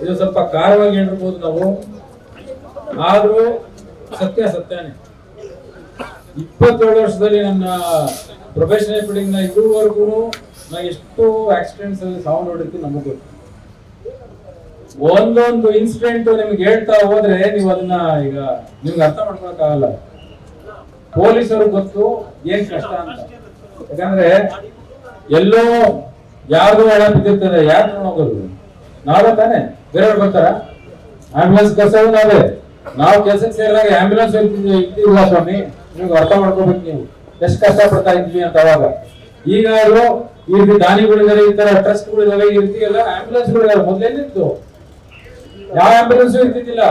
ಇದು ಸ್ವಲ್ಪ ಖಾರವಾಗಿ ಹೇಳಿರ್ಬೋದು ನಾವು. ಆದರೂ ಸತ್ಯ ಸತ್ಯನೇ. ಇಪ್ಪತ್ತೇಳು ವರ್ಷದಲ್ಲಿ ನನ್ನ ಪ್ರೊಫೆಷನಲ್ ಫೀಲ್ಡಿಂಗ್ನ ಇದುವರೆಗೂ ನಾ ಎಷ್ಟು ಆಕ್ಸಿಡೆಂಟ್ಸ್ ಅಲ್ಲಿ ಸಾವು ನೋಡಿರ್ತೀನಿ ನಮಗೆ ಒಂದೊಂದು ಇನ್ಸಿಡೆಂಟ್ ನಿಮ್ಗೆ ಹೇಳ್ತಾ ಹೋದ್ರೆ ನೀವು ಅದನ್ನ ಈಗ ನಿಮ್ಗೆ ಅರ್ಥ ಮಾಡ್ಕೊಳಕ್ ಆಗಲ್ಲ ಪೊಲೀಸರು ಗೊತ್ತು ಏನ್ ಕಷ್ಟ ಅಂತ. ಯಾಕಂದ್ರೆ ಎಲ್ಲೋ ಯಾರ್ದು ಹಣ ಬಿದ್ದಿರ್ತಾರೆ ಯಾರು ನೋಡೋದು ನಾವೇ ತಾನೆ? ಬೇರೆಯವ್ರು ಬರ್ತಾರ? ಆಂಬ್ಯುಲೆನ್ಸ್ ಕಳ್ಸೋದು ನಾವೇ. ನಾವು ಕೆಲಸಕ್ಕೆ ಸೇರಿದಾಗ ಆಂಬ್ಯುಲೆನ್ಸ್ ಇರ್ತಿಲ್ಲ ಸ್ವಾಮಿ. ನಿಮ್ಗೆ ಅರ್ಥ ಮಾಡ್ಕೋಬೇಕು ನೀವು. ಎಷ್ಟು ಕಷ್ಟ ಪಡ್ತಾ ಇದ್ವಿ ಅಂತ ಅವಾಗ. ಈಗ ಅವರು ಈ ರೀತಿ ದಾನಿಗಳಿದ್ದಾರೆ ಈ ತರ ಟ್ರಸ್ಟ್ಗಳಿದಾವೆ ಈ ರೀತಿ ಎಲ್ಲ ಆಂಬ್ಯುಲೆನ್ಸ್ಗಳಿದಾವೆ ಮೊದಲೆಲ್ಲಿತ್ತು ಯಾವ ಆಂಬ್ಯುಲೆನ್ಸ್ ಇರ್ತಿದ್ದಿಲ್ಲ.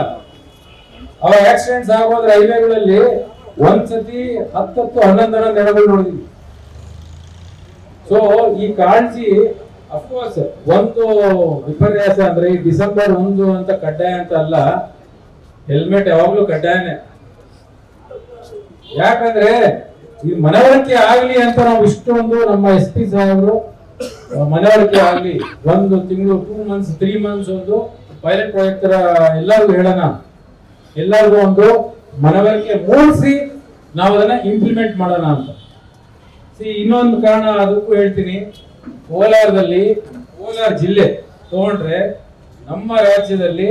ಅವ ಆಕ್ಸಿಡೆಂಟ್ಸ್ ಆಗೋದ್ರೆ ಹೈವೇಗಳಲ್ಲಿ ಒಂದ್ಸತಿ ಹತ್ತತ್ತು ಹನ್ನೊಂದು ಹನ್ನೊಂದು ಎಡಗಳು ನೋಡಿದ್ವಿ. ಸೊ ಈ ಕಾಳಜಿ ಅಫ್ಕೋರ್ಸ್ ಒಂದು ವಿಪರ್ಯಾಸ ಅಂದ್ರೆ ಈ ಡಿಸೆಂಬರ್ ಒಂದು ಅಂತ ಕಡ್ಡಾಯ ಅಂತ ಅಲ್ಲ ಹೆಲ್ಮೆಟ್ ಯಾವಾಗ್ಲೂ ಕಡ್ಡಾಯನೇ. ಯಾಕಂದ್ರೆ ಈ ಮನವರಿಕೆ ಆಗ್ಲಿ ಅಂತ ನಾವು ಇಷ್ಟೊಂದು ನಮ್ಮ ಎಸ್ ಪಿ ಸಾಹೇಬರು ಮನವರಿಕೆ ಆಗ್ಲಿ, ಒಂದು ತಿಂಗಳು ಟೂ ಮಂತ್ಸ್ ತ್ರೀ ಮಂತ್ಸ್ ಒಂದು ಪೈಲಟ್ ಪ್ರಾಜೆಕ್ಟ್ ಎಲ್ಲರಿಗೂ ಹೇಳೋಣ. ಎಲ್ಲರಿಗೂ ಒಂದು ಮನವರಿಕೆ ಮೂಡಿಸಿ ನಾವು ಅದನ್ನ ಇಂಪ್ಲಿಮೆಂಟ್ ಮಾಡೋಣ ಅಂತ. ಸಿ ಇನ್ನೊಂದು ಕಾರಣ ಅದಕ್ಕೂ ಹೇಳ್ತೀನಿ. ಕೋಲಾರದಲ್ಲಿ, ಕೋಲಾರ ಜಿಲ್ಲೆ ತಗೊಂಡ್ರೆ ನಮ್ಮ ರಾಜ್ಯದಲ್ಲಿ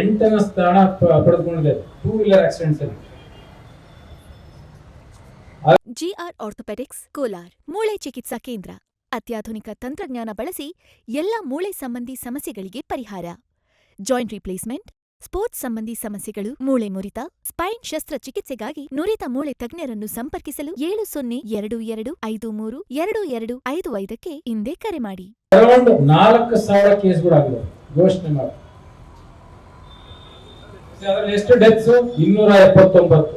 ಎಂಟನೇ ಸ್ಥಾನ ಪಡೆದುಕೊಂಡಿದೆ. ಟೂ ವೀಲರ್ ಆಕ್ಸಿಡೆಂಟ್ಸ್ ಅಲ್ಲಿ. GR orthopaedics, Kolar. ಮೂಳೆ ಚಿಕಿತ್ಸಾ ಕೇಂದ್ರ. ಅತ್ಯಾಧುನಿಕ ತಂತ್ರಜ್ಞಾನ ಬಳಸಿ ಎಲ್ಲ ಮೂಳೆ ಸಂಬಂಧಿ ಸಮಸ್ಯೆಗಳಿಗೆ ಪರಿಹಾರ. ಜಾಯಿಂಟ್ ರಿಪ್ಲೇಸ್ಮೆಂಟ್ ಸ್ಪೋರ್ಟ್ಸ್ ಸಂಬಂಧಿ ಸಮಸ್ಯೆಗಳು ಮೂಳೆ ಮುರಿತ ಸ್ಪೈನ್ ಶಸ್ತ್ರಚಿಕಿತ್ಸೆಗಾಗಿ ನುರಿತ ಮೂಳೆ ತಜ್ಞರನ್ನು ಸಂಪರ್ಕಿಸಲು ಏಳು ಸೊನ್ನೆ ಎರಡು ಎರಡು ಐದು ಮೂರು ಎರಡು ಎರಡು ಐದು ಐದಕ್ಕೆ ಹಿಂದೆ ಕರೆ ಮಾಡಿ. ನಾಲ್ಕು ಸಾವಿರ See, ಎಷ್ಟು ಡೆತ್ಸ್ ಇನ್ನೂರ ಎಪ್ಪತ್ತೊಂಬತ್ತು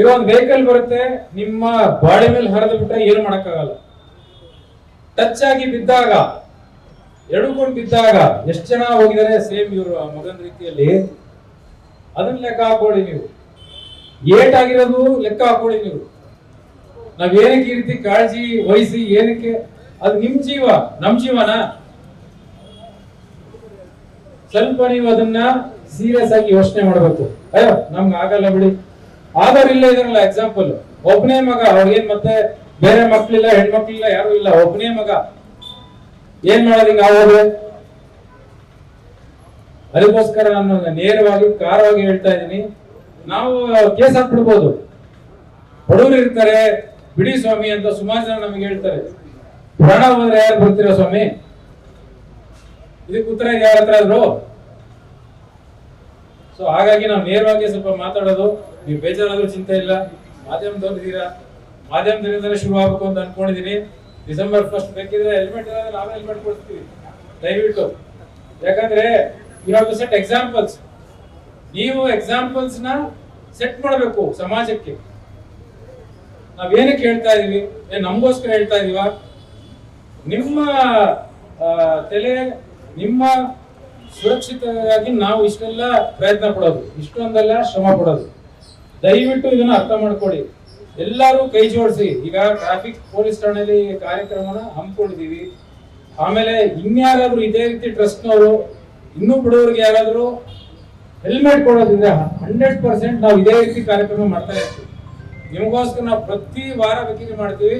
ಈಗ ಒಂದು ವೆಹಿಕಲ್ ಬರುತ್ತೆ ನಿಮ್ಮ ಬಾಡಿ ಮೇಲೆ ಹರಿದು ಬಿಟ್ರೆ ಏನು ಮಾಡಕ್ಕಾಗಲ್ಲ. ಟಚ್ ಆಗಿ ಬಿದ್ದಾಗ ಎಡುಕೊಂಡು ಬಿದ್ದಾಗ ಎಷ್ಟು ಜನ ಹೋಗಿದ್ದಾರೆ? ಸೇಮ್ ಇವರು ಮಗನ ರೀತಿಯಲ್ಲಿ. ಅದನ್ನ ಲೆಕ್ಕ ಹಾಕೊಳ್ಳಿ ನೀವು. ಏಟ್ ಆಗಿರೋದು ಲೆಕ್ಕ ಹಾಕೊಳ್ಳಿ ನೀವು. ನಾವ್ ಏನಕ್ಕೆ ಈ ರೀತಿ ಕಾಳಜಿ ವಹಿಸಿ, ಏನಕ್ಕೆ? ಅದು ನಿಮ್ ಜೀವ, ನಮ್ ಜೀವನ? ಸ್ವಲ್ಪ ನೀವು ಅದನ್ನ ಸೀರಿಯಸ್ ಆಗಿ ಯೋಚನೆ ಮಾಡ್ಬೇಕು. ಅಯ್ಯೋ, ನಮ್ಗೆ ಆಗಲ್ಲ ಬಿಡಿ. ಆಧಾರ್ ಇಲ್ಲ ಇದರಲ್ಲ ಎಕ್ಸಾಂಪಲ್ ಒಬ್ಬನೇ ಮಗ ಅವ್ರಿಗೇನ್ ಮತ್ತೆ ಬೇರೆ ಮಕ್ಳಿಲ್ಲ, ಹೆಣ್ಮಕ್ಳಿಲ್ಲ, ಯಾರು ಇಲ್ಲ. ಒಬ್ಬನೇ ಮಗ ಏನ್ ಮಾಡೋದು ಈಗ ಹೋದ್ರೆ ಅದಕ್ಕೋಸ್ಕರ ನಾನು ನೇರವಾಗಿ ಕಾರವಾಗಿ ಹೇಳ್ತಾ ಇದ್ದೀನಿ. ನಾವು ಕೇಸ್ ಹಾಕ್ಬಿಡ್ಬೋದು. ಬಡವರು ಇರ್ತಾರೆ, ಬಿಡಿ ಸ್ವಾಮಿ ಅಂತ ಸುಮಾರು ಜನ ನಮಗೆ ಹೇಳ್ತಾರೆ. ಪ್ರಾಣ ಹೋದ್ರೆ ಯಾರು ಬರ್ತೀರಾ ಸ್ವಾಮಿ? ಇದಕ್ಕೆ ಉತ್ತರ ಯಾರ ಹತ್ರ ಆದ್ರು? ಸೊ ಹಾಗಾಗಿ ನಾವು ನೇರವಾಗಿ ಸ್ವಲ್ಪ ಮಾತಾಡೋದು. ನೀವು ಬೇಜಾರಾದ್ರೂ ಚಿಂತೆ ಇಲ್ಲ. ಮಾಧ್ಯಮದವ್ರು ಇದೀರಾ ಮಾಧ್ಯಮದಿಂದ ಶುರು ಆಗ್ಬೇಕು ಅಂತ ಅನ್ಕೊಂಡಿದೀನಿ ಡಿಸೆಂಬರ್ ಫಸ್ಟ್ ಬೇಕಿದ್ರೆ ಹೆಲ್ಮೆಟ್ ಇರೋದ್ರೆ ನಾವೇ ಹೆಲ್ಮೆಟ್ ಕೊಡ್ತೀವಿ. ದಯವಿಟ್ಟು. ಯಾಕಂದ್ರೆ you have to set examples ನೀವು ಎಕ್ಸಾಂಪಲ್ಸ್ನ ಸೆಟ್ ಮಾಡಬೇಕು ಸಮಾಜಕ್ಕೆ. ನಾವೇನಕ್ಕೆ ಹೇಳ್ತಾ ಇದೀವಿ? ನಮಗೋಸ್ಕರ ಹೇಳ್ತಾ ಇದೀವ? ನಿಮ್ಮ ತಲೆ, ನಿಮ್ಮ ಸುರಕ್ಷಿತವಾಗಿ ನಾವು ಇಷ್ಟೆಲ್ಲ ಪ್ರಯತ್ನ ಪಡೋದು. ಇಷ್ಟೊಂದೆಲ್ಲ ಶ್ರಮ ಪಡೋದು. ದಯವಿಟ್ಟು ಇದನ್ನ ಅರ್ಥ ಮಾಡ್ಕೊಳ್ಳಿ ಎಲ್ಲರೂ ಕೈ ಜೋಡಿಸಿ. ಈಗ ಟ್ರಾಫಿಕ್ ಪೊಲೀಸ್ ಠಾಣೆಯಲ್ಲಿ ಕಾರ್ಯಕ್ರಮನ ಹಮ್ಮಿಕೊಂಡಿದ್ದೀವಿ. ಆಮೇಲೆ ಇನ್ಯಾರಾದ್ರೂ ಇದೇ ರೀತಿ ಟ್ರಸ್ಟ್ನವರು ಇನ್ನೂ ಬಿಡೋರಿಗೆ ಯಾರಾದರೂ ಹೆಲ್ಮೆಟ್ ಕೊಡೋದ್ರಿಂದ ಹಂಡ್ರೆಡ್ ಪರ್ಸೆಂಟ್ ನಾವು ಇದೇ ರೀತಿ ಕಾರ್ಯಕ್ರಮ ಮಾಡ್ತಾ ಇರ್ತೀವಿ. ನಿಮಗೋಸ್ಕರ ನಾವು ಪ್ರತಿ ವಾರ ವಕೀಲಿ ಮಾಡ್ತೀವಿ.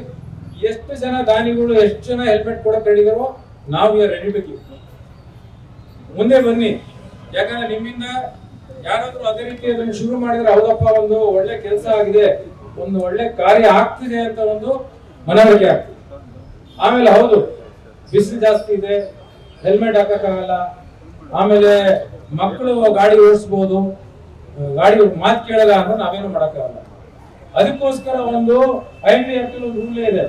ಎಷ್ಟು ಜನ ದಾನಿಗಳು, ಎಷ್ಟು ಜನ ಹೆಲ್ಮೆಟ್ ಕೊಡಕ್ ಹೇಳಿದಾರೋ ನಾವು ರೆಡಿ ಬೇಕಿವಿ ಮುಂದೆ ಬನ್ನಿ. ಯಾಕಂದ್ರೆ ನಿಮ್ಮಿಂದ ಯಾರಾದ್ರೂ ಅದೇ ರೀತಿ ಅದನ್ನು ಶುರು ಮಾಡಿದ್ರೆ ಹೌದಪ್ಪ, ಒಂದು ಒಳ್ಳೆ ಕೆಲಸ ಆಗಿದೆ. ಒಂದು ಒಳ್ಳೆ ಕಾರ್ಯ ಆಗ್ತಿದೆ ಅಂತ ಒಂದು ಮನವರಿಕೆ ಆಗ್ತದೆ. ಆಮೇಲೆ ಹೌದು ಬಿಸಿಲು ಜಾಸ್ತಿ ಇದೆ ಹೆಲ್ಮೆಟ್ ಹಾಕಕ್ಕಾಗಲ್ಲ, ಆಮೇಲೆ ಮಕ್ಕಳು ಗಾಡಿ ಓಡಿಸ್ಬೋದು ಗಾಡಿ ಮಾತು ಕೇಳಲ್ಲ ಅಂದ್ರೆ ನಾವೇನು ಮಾಡಕ್ಕಾಗಲ್ಲ. ಅದಕ್ಕೋಸ್ಕರ ಒಂದು ಐ ಡಿ ಒಂದು ರೂಲ್ ಇದೆ.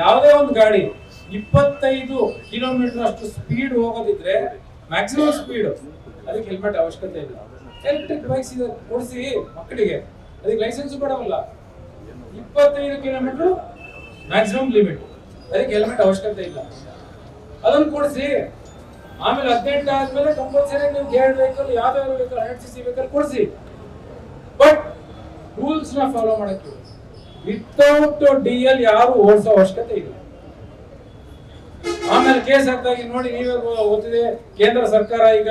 ಯಾವುದೇ ಒಂದು ಗಾಡಿ ಇಪ್ಪತ್ತೈದು ಕಿಲೋಮೀಟರ್ ಅಷ್ಟು ಸ್ಪೀಡ್ ಹೋಗೋದಿದ್ರೆ ಮ್ಯಾಕ್ಸಿಮಮ್ ಸ್ಪೀಡ್ ಅದಕ್ಕೆ ಹೆಲ್ಮೆಟ್ ಅವಶ್ಯಕತೆ ಇಲ್ಲ. ಎಲೆಕ್ಟ್ರಿಕ್ ಬೈಕ್ಸ್ ಇದೆ ಕೊಡಿಸಿ ಮಕ್ಕಳಿಗೆ, ಅದಕ್ಕೆ ಲೈಸೆನ್ಸ್ ಕೊಡವಲ್ಲ ಇಪ್ಪತ್ತೈದು ಕಿಲೋಮೀಟರ್ ಮ್ಯಾಕ್ಸಿಮಮ್ ಲಿಮಿಟ್ ಅದಕ್ಕೆ ಹೆಲ್ಮೆಟ್ ಅವಶ್ಯಕತೆ ಇಲ್ಲ. ಅದನ್ನು ಕೊಡಿಸಿ, ಆಮೇಲೆ ಹದಿನೆಂಟು ಆದ್ಮೇಲೆ ಕಂಪಲ್ಸರಿ ನೀವು ಗೇರ್ಡ್ ವೆಹಿಕಲ್ ಯಾವ್ದಾದ್ರು vehicle hundred C C vehicle ಕೊಡಿಸಿ. ಬಟ್ ರೂಲ್ಸ್ನ ಫಾಲೋ ಮಾಡಕ್ಕೆ ವಿತೌಟ್ ಡಿ ಎಲ್ ಯಾರು ಓಡಿಸೋ ಅವಶ್ಯಕತೆ ಇಲ್ಲ. ಆಮೇಲೆ ಕೇಸ್ ಹಾಕ್ದಾಗಿ ನೋಡಿ ನೀವೇ ಓದಿದೆ ಕೇಂದ್ರ ಸರ್ಕಾರ ಈಗ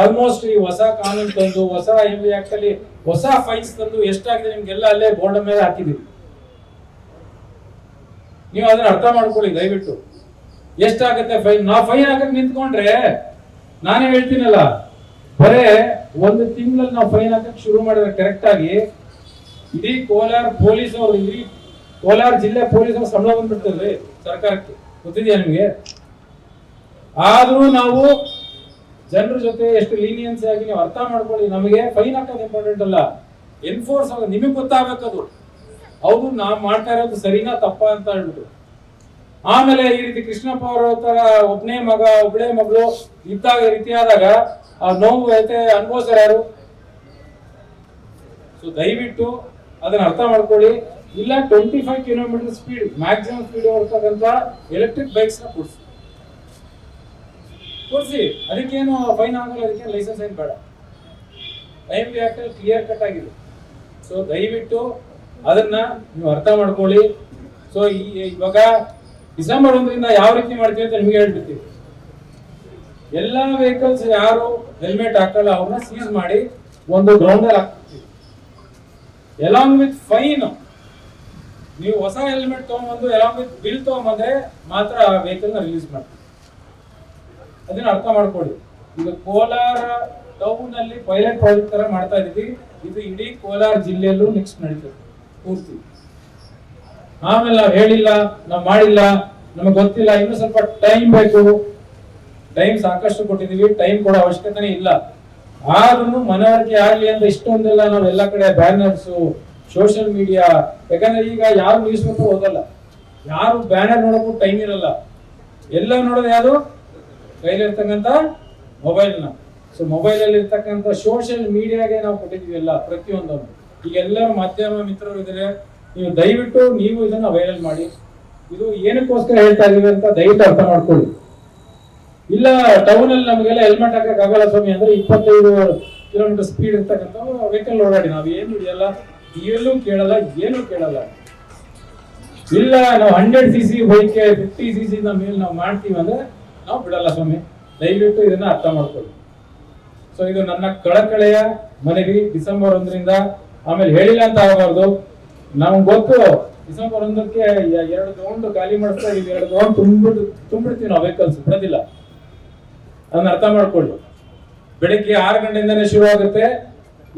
ಆಲ್ಮೋಸ್ಟ್ ಈ ಹೊಸ ಕಾನೂನು ತಂದು, ಹೊಸ ಎಂ ಆಕ್ಟ್ ಅಲ್ಲಿ ಹೊಸ ಫೈನ್ಸ್ ತಂದು ಎಷ್ಟಾಗಿದೆ ನಿಮ್ಗೆಲ್ಲ ಅಲ್ಲೇ ಬೋರ್ಡ್ ಮೇಲೆ ಹಾಕಿದೀವಿ ನೀವು ಅದನ್ನ ಅರ್ಥ ಮಾಡ್ಕೊಳ್ಳಿ, ದಯವಿಟ್ಟು. ಎಷ್ಟಾಗುತ್ತೆ ಫೈನ್ ನಾ ಫೈನ್ ಹಾಕಕ್ ನಿಂತ್ಕೊಂಡ್ರೆ, ನಾನೇ ಹೇಳ್ತೀನಲ್ಲ, ಬರೇ ಒಂದು ತಿಂಗಳಲ್ಲಿ ನಾವು ಫೈನ್ ಹಾಕಕ್ ಶುರು ಮಾಡಿದ್ರೆ ಕರೆಕ್ಟ್ ಆಗಿ ಇಡೀ ಕೋಲಾರ ಪೊಲೀಸ್ ಅವರು, ಇಡೀ ಕೋಲಾರ ಜಿಲ್ಲೆ ಪೊಲೀಸ್ ಅವ್ರು ಸಂಬಳ ಬಂದ್ಬಿಡ್ತದ್ರಿ ಸರ್ಕಾರಕ್ಕೆ. ಗೊತ್ತಿದೆಯಾ ನಿಮ್ಗೆ? ಆದ್ರೂ ನಾವು ಜನರ ಜೊತೆ ಎಷ್ಟು ಲೀನಿಯನ್ಸ್ ಆಗಿ ನೀವು ಅರ್ಥ ಮಾಡ್ಕೊಳ್ಳಿ, ನಮಗೆ ಫೈನ್ ಹಾಕೋದು ಇಂಪಾರ್ಟೆಂಟ್ ಅಲ್ಲ. ಎನ್ಫೋರ್ಸ್ ಆಗೋದು ನಿಮಗೆ ಗೊತ್ತಾಗಬೇಕದು ಹೌದು ನಾವು ಮಾಡ್ತಾ ಇರೋದು ಸರಿನಾ ತಪ್ಪಾ ಅಂತ ಹೇಳ್ಬಿಟ್ಟು. ಆಮೇಲೆ ಈ ರೀತಿ ಕೃಷ್ಣಪ್ಪ ಅವರ ತರ ಒಬ್ಬನೇ ಮಗ ಒಬ್ಬಳೇ ಮಗಳು ಇದ್ದಾಗ ರೀತಿಯಾದಾಗ ಆ ನೋವು ಐತೆ ಅನುಭವಿಸ್ತಾರೆ ಯಾರು? ಸೊ ದಯವಿಟ್ಟು ಅದನ್ನ ಅರ್ಥ ಮಾಡ್ಕೊಳ್ಳಿ. ಇಲ್ಲ twenty five kilometre speed maximum speed ಹೊರತಕ್ಕಂತ electric ಬೈಕ್ಸ್ನ ಕೊಡ್ಸಿ. ಕೊಡ್ಸಿ ಅದಕ್ಕೇನು ಫೈನ್ ಆಗಲ್ಲ ಅದಕ್ಕೆ ಲೈಸೆನ್ಸ್ ಏನು ಬೇಡ. Time M P clear cut ಆಗಿದೆ. ಸೊ ದಯವಿಟ್ಟು ಅದನ್ನ ನೀವು ಅರ್ಥ ಮಾಡ್ಕೊಳ್ಳಿ. ಸೊ ಇವಾಗ ಡಿಸೆಂಬರ್ ಒಂದರಿಂದ ಯಾವ ರೀತಿ ಮಾಡ್ತೀವಿ ಅಂತ ನಿಮಗೆ ಹೇಳ್ಬಿಡ್ತೀವಿ ಎಲ್ಲಾ ವೆಹಿಕಲ್ಸ್ ಯಾರು ಹೆಲ್ಮೆಟ್ ಹಾಕಲ್ಲ, ಅವ್ರನ್ನ ಸೀಸ್ ಮಾಡಿ ಒಂದು ಗ್ರೌಂಡ್ ಅಲ್ಲಿ ಹಾಕ್ತೀವಿ ಎಲಾಂಗ್ ವಿತ್ ಫೈನ್ ನೀವು ಹೊಸ ಹೆಲ್ಮೆಟ್ ತಗೊಂಡ್ಬಂದು ಎಲಾಂಗ್ ವಿತ್ ಬಿಲ್ ತಗೊಂಡ್ಬಂದ್ರೆ ಮಾತ್ರ ಆ ವೆಹಿಕಲ್ನ ರಿಲೀಸ್ ಮಾಡ್ತೀವಿ. ಅದನ್ನ ಅರ್ಥ ಮಾಡ್ಕೊಳ್ಳಿ. ಇದು ಕೋಲಾರ ಟೌನ್ ಅಲ್ಲಿ ಪೈಲಟ್ ಪ್ರಾಜೆಕ್ಟ್ ತರ ಮಾಡ್ತಾ ಇದೀವಿ ಇದು ಇಡೀ ಕೋಲಾರ ಜಿಲ್ಲೆಯಲ್ಲೂ ನೆಕ್ಸ್ಟ್ ನಡೀತದೆ. ಪೂರ್ತಿ. ಆಮೇಲೆ ನಾವು ಹೇಳಿಲ್ಲ, ನಾವು ಮಾಡಿಲ್ಲ, ನಮಗೆ ಗೊತ್ತಿಲ್ಲ, ಇನ್ನು ಸ್ವಲ್ಪ ಟೈಮ್ ಬೇಕು. ಟೈಮ್ ಸಾಕಷ್ಟು ಕೊಟ್ಟಿದೀವಿ ಟೈಮ್ ಕೊಡೋ ಅವಶ್ಯಕತೆನೇ ಇಲ್ಲ. ಆದ್ರೂ ಮನವರಿಕೆ ಆಗ್ಲಿ ಅಂತ ಇಷ್ಟೊಂದೆಲ್ಲ ನಾವು ಎಲ್ಲ ಕಡೆ ಬ್ಯಾನರ್ಸ್ ಸೋಷಿಯಲ್ ಮೀಡಿಯಾ ಯಾಕಂದ್ರೆ ಈಗ ಯಾರು ನ್ಯೂಸ್ ಪೇಪರ್ ಓದಲ್ಲ. ಯಾರು ಬ್ಯಾನರ್ ನೋಡೋಕ್ಕೂ ಟೈಮ್ ಇರಲ್ಲ. ಎಲ್ಲ ನೋಡೋದು ಯಾವುದು? ಕೈಲಿರ್ತಕ್ಕಂಥ ಮೊಬೈಲ್ನ ಸೊ ಮೊಬೈಲ್ ಅಲ್ಲಿ ಇರ್ತಕ್ಕಂಥ ಸೋಷಿಯಲ್ ಮೀಡಿಯಾಗೆ ನಾವು ಕೊಟ್ಟಿದ್ವಿ ಎಲ್ಲ ಪ್ರತಿಯೊಂದನ್ನು. ಈಗ ಎಲ್ಲರೂ ಮಾಧ್ಯಮ ಮಿತ್ರರು ಇದ್ರೆ, ನೀವು ದಯವಿಟ್ಟು ನೀವು ಇದನ್ನ ವೈರಲ್ ಮಾಡಿ. ಇದು ಏನಕ್ಕೋಸ್ಕರ ಹೇಳ್ತಾ ಇದೀವಿ ಅಂತ ದಯವಿಟ್ಟು ಅರ್ಥ ಮಾಡ್ಕೊಳ್ಳಿ. ಇಲ್ಲ ಟೌನ್ ಅಲ್ಲಿ ನಮಗೆಲ್ಲ ಹೆಲ್ಮೆಟ್ ಹಾಕಕ್ ಆಗಲ್ಲ ಸ್ವಾಮಿ, ಅಂದ್ರೆ ಇಪ್ಪತ್ತೈದು ಕಿಲೋಮೀಟರ್ ಸ್ಪೀಡ್ ಇರ್ತಕ್ಕಂಥ ವೆಹಿಕಲ್ ಓಡಾಡಿ. ನಾವು ಏನು ಹಿಡಿಯಲ್ಲ ಎಲ್ಲೂ ಕೇಳಲ್ಲ, ಏನು ಕೇಳಲ್ಲ. ಇಲ್ಲ, ನಾವು hundred C C bike fifty C C ಮೇಲೆ ನಾವು ಮಾಡ್ತೀವಿ ಅಂದ್ರೆ ನಾವು ಬಿಡಲ್ಲ ಸ್ವಾಮಿ. ದಯವಿಟ್ಟು ಇದನ್ನ ಅರ್ಥ ಮಾಡ್ಕೊಳ್ಳಿ. ಸೊ ಇದು ನನ್ನ ಕಳಕಳೆಯ ಮನವಿ. ಡಿಸೆಂಬರ್ ಒಂದರಿಂದ ಆಮೇಲೆ ಹೇಳಿಲ್ಲ ಅಂತ ಆಗಬಾರ್ದು. ನಮ್ಗೆ ಗೊತ್ತು. ಡಿಸೆಂಬರ್ ಒಂದಕ್ಕೆ ಎರಡು ತಗೊಂಡು ಖಾಲಿ ಮಾಡಿಸ್ತಾ ಇದೀವಿ. ಎರಡು ತಗೊಂಡು ತುಂಬಿಡ್ ತುಂಬಿಡ್ತೀವಿ ನಾವು ವೆಹಿಕಲ್ಸ್ ಬಿಡೋದಿಲ್ಲ. ಅದನ್ನ ಅರ್ಥ ಮಾಡ್ಕೊಳ್ಳಿ. ಬೆಳಿಗ್ಗೆ ಆರು ಗಂಟೆಯಿಂದನೇ ಶುರು ಆಗುತ್ತೆ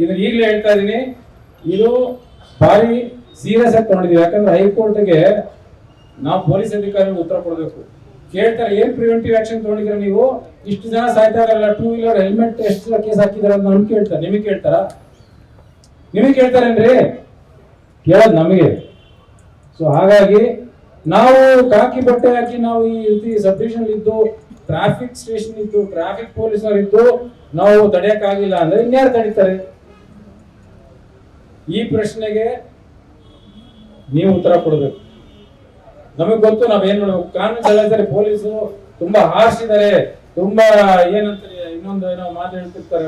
ಇದನ್ನ ಈಗಲೇ ಹೇಳ್ತಾ ಇದೀನಿ. ಇದು ಭಾರಿ ಸೀರಿಯಸ್ ಆಗಿ ತಗೊಂಡಿದ್ದೀವಿ ಯಾಕಂದ್ರೆ ಹೈಕೋರ್ಟ್ಗೆ ನಾವು ಪೊಲೀಸ್ ಅಧಿಕಾರಿಗಳು ಉತ್ತರ ಕೊಡಬೇಕು. ಕೇಳ್ತಾರೆ, ಏನ್ ಪ್ರಿವೆಂಟಿವ್ ಆಕ್ಷನ್ ತೊಗೊಂಡಿದ್ರೆ ನೀವು? ಇಷ್ಟು ಜನ ಸಾಯ್ತಾ ಇರಲ್ಲ ಟೂ ವೀಲರ್ ಹೆಲ್ಮೆಟ್ ಎಷ್ಟು ಕೇಸ್ ಹಾಕಿದಾರೆ ಅಂತ ನಮ್ಗೆ ಕೇಳ್ತಾರೆ. ನಿಮಗೆ ಕೇಳ್ತಾರ? ನಿಮಗೆ ಕೇಳ್ತಾರೇನ್ರಿ? ಕೇಳೋದು ನಮಗೆ. ಸೊ ಹಾಗಾಗಿ ನಾವು ಕಾಕಿ ಬಟ್ಟೆ ಹಾಕಿ ನಾವು ಈ ರೀತಿ ಸಬ್ ಇದ್ದು ಟ್ರಾಫಿಕ್ ಸ್ಟೇಷನ್ ಇದ್ದು ಟ್ರಾಫಿಕ್ ಪೊಲೀಸರು ಇದ್ದು ನಾವು ತಡೆಯಕ್ಕಾಗಿಲ್ಲ ಅಂದ್ರೆ ಇನ್ಯಾರು ತಡೀತಾರೆ? ಈ ಪ್ರಶ್ನೆಗೆ ನೀವು ಉತ್ತರ ಕೊಡಬೇಕು. ನಮಗೆ ಗೊತ್ತು ನಾವೇನ್ ಮಾಡ್ಬೇಕು ಕಾನೂನು ಚಲಾಯಿಸ್ತಾರೆ ಪೊಲೀಸು ತುಂಬಾ ಹಾರ್ಶ್ ಇದಾರೆ ತುಂಬಾ ಏನಂತಾರೆ, ಇನ್ನೊಂದು ಏನೋ ಮಾತು ಹೇಳ್ತಿರ್ತಾರೆ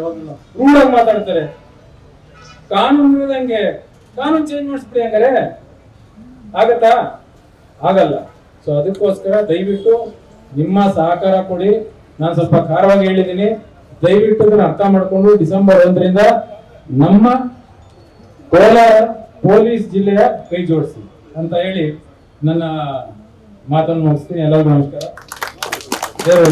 ರೂಡ್ ಆಗಿ ಮಾತಾಡ್ತಾರೆ. ಕಾನೂನು ಇರೋದಂಗೆ ಕಾನೂನು ಚೇಂಜ್ ಮಾಡಿಸ್ಬಿಡಿ ಹಂಗಾರೆ. ಆಗತ್ತಾ? ಆಗಲ್ಲ. ಸೊ ಅದಕ್ಕೋಸ್ಕರ ದಯವಿಟ್ಟು ನಿಮ್ಮ ಸಹಕಾರ ಕೊಡಿ. ನಾನು ಸ್ವಲ್ಪ ಖಾರವಾಗಿ ಹೇಳಿದ್ದೀನಿ. ದಯವಿಟ್ಟು ಅದನ್ನು ಅರ್ಥ ಮಾಡಿಕೊಂಡು ಡಿಸೆಂಬರ್ ಒಂದರಿಂದ ನಮ್ಮ ಕೋಲಾರ ಪೊಲೀಸ್ ಜಿಲ್ಲೆಯ ಕೈ ಜೋಡಿಸಿ ಅಂತ ಹೇಳಿ ನನ್ನ ಮಾತನ್ನು ಮುಗಿಸ್ತೀನಿ. ಎಲ್ಲರಿಗೂ ನಮಸ್ಕಾರ. ಎಲ್ಲರಿಗೂ